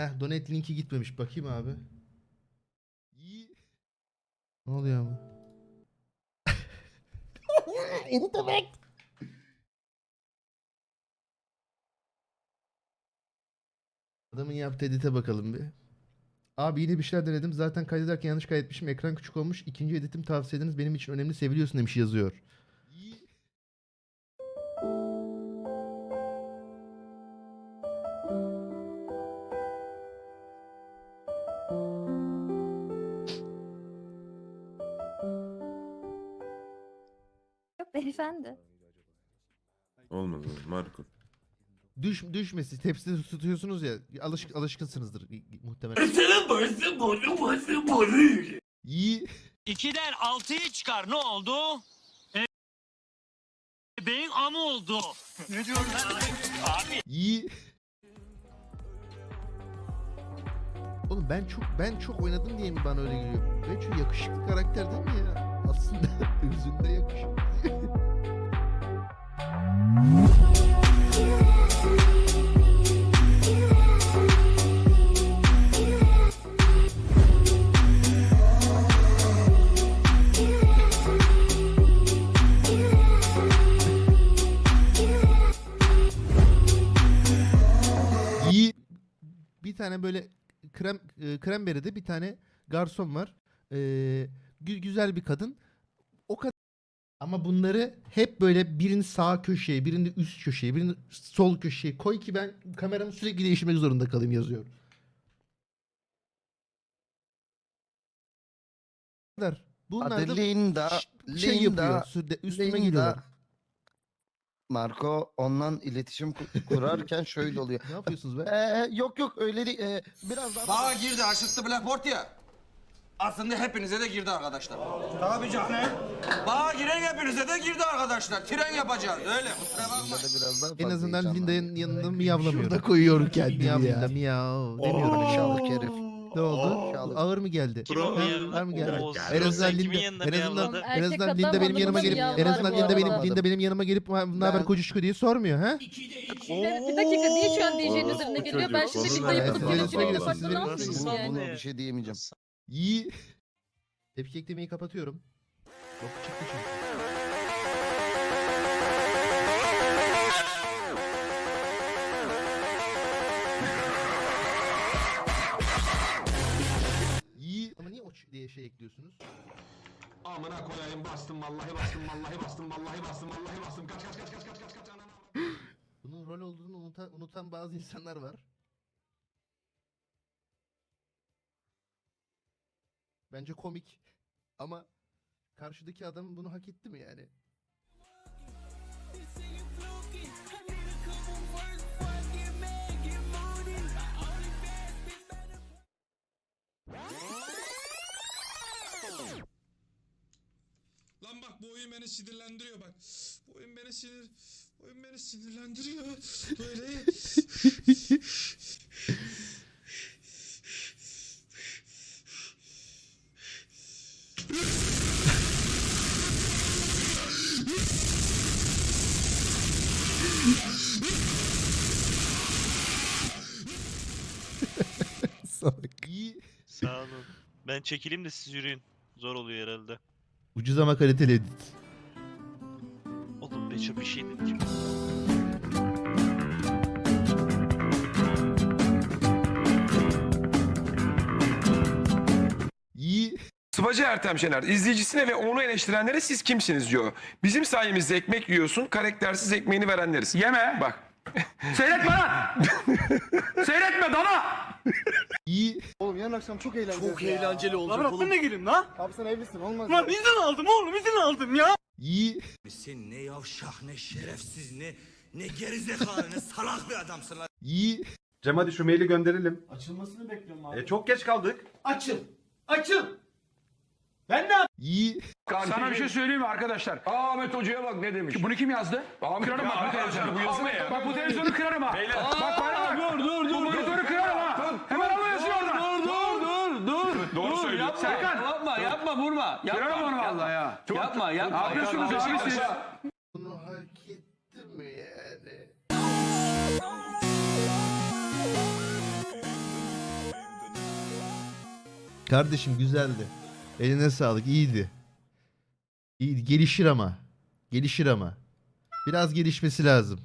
Heh donate linki gitmemiş. Bakayım abi. İyi. Ne oluyor ama? Edit demek. Adamın yaptığı edite bakalım bir. Abi yine bir şeyler denedim. Zaten kaydederken yanlış kaydetmişim. Ekran küçük olmuş. İkinci editim tavsiye ediniz. Benim için önemli. Seviliyorsun demiş yazıyor. Beyefendi. Olmaz olmaz. Marco. Düş, düşmesi. Tepside tutuyorsunuz ya. Alışık, alışkınsınızdır muhtemelen. İyi. 2'den 6'yı çıkar ne oldu? E, beyin amı oldu. ne diyorum ben? Abi İyi. Oğlum ben çok ben çok oynadım diye mi bana öyle geliyor? Ben çok yakışıklı karakter değil mi ya? Aslında özünde yakışıklı. Tane böyle krem e, kremberide bir tane garson var. Gü- güzel bir kadın. O kadar ama bunları hep böyle birini sağ köşeye, birini üst köşeye, birini sol köşeye koy ki ben kameramı sürekli değiştirmek zorunda kalayım yazıyor. Bunlar Adı da Linda. ş- şey yapıyor. Linda. Sürekli üstüme Linda. geliyorlar. Marco ondan iletişim ku- kurarken şöyle oluyor. Ne yapıyorsunuz be? Ee, yok yok öyle değil. Ee, biraz daha... Bana girdi aşırttı Blackboard ya. Aslında hepinize de girdi arkadaşlar. Tabii canım. Bana giren hepinize de girdi arkadaşlar. Tren yapacağız öyle. Kusura bakma. Biraz daha En fazla azından heyecanlandım. Linda'nın yanında miyavlamıyorum. Şurada koyuyorum kendimi Miyav ya. Linda miyav demiyorum. Şalık herif. Ağır mı geldi? Ağır mı geldi? En azından sen kimin Linda, yanında en azından, en azından Erkek Linda adam benim yanıma gelip, en azından bu Linda benim, arada. Linda benim yanıma gelip ne haber Ben- kocuşku diye sormuyor ha? Bir dakika niye şu an DJ'nin Orospu üzerine geliyor? Ben çocuğu, şimdi Linda'yı ne? bulup Sizin üstüne kimin geliyorsun, apartmanı sizin almışsın Buna, yani. buna bir şey diyemeyeceğim. İyi. Tepki eklemeyi kapatıyorum. Yok çıktı çünkü. Diye şey ekliyorsunuz? Amına koyayım bastım vallahi bastım vallahi bastım vallahi bastım vallahi bastım kaç kaç kaç kaç kaç kaç kaç anam. Bunun rol olduğunu unutan, unutan bazı insanlar var. Bence komik. Ama karşıdaki adam bunu hak etti mi yani? Bak bu oyun beni sinirlendiriyor bak. Bu oyun beni sinir bu oyun beni sinirlendiriyor. Böyle Salak. İyi. Sağ olun. Ben çekileyim de siz yürüyün. Zor oluyor herhalde. Ucuz ama kaliteli edit. Oğlum Beço bir şey dedim. İyi. Sıvacı Ertem Şener izleyicisine ve onu eleştirenlere siz kimsiniz diyor. Bizim sayemizde ekmek yiyorsun karaktersiz ekmeğini verenleriz. Yeme. Bak. Seyretme lan. Seyretme dana. İyi. Oğlum yarın akşam çok eğlenceli. Çok eğlenceli olacak oğlum. Abi sen evlisin olmaz. Lan izin aldım oğlum izin aldım ya. İyi. Sen ne yavşak ne şerefsiz ne ne gerizekalı ne salak bir adamsın lan. İyi. Cem hadi şu maili gönderelim. Açılmasını bekliyorum abi. E çok geç kaldık. Açıl. Açıl. İyi. Sana bir şey söyleyeyim mi arkadaşlar? Ahmet Hoca'ya bak ne demiş. Bunu kim yazdı? Ahmet kırarım bak bu televizyonu. Bu yazı ne ya? Bak bu televizyonu kırarım ha. Bak bana bak. Dur dur dur. Bu monitörü yapma, Serkan. yapma, yapma, vurma. Yapma, Kırarım yapma. vallahi ya. Çok- Yapma, yapma. Ne yapıyorsunuz abi siz? Bunu hak etti yani? Kardeşim güzeldi. Eline sağlık. iyiydi. İyiydi. Gelişir ama. Gelişir ama. Biraz gelişmesi lazım.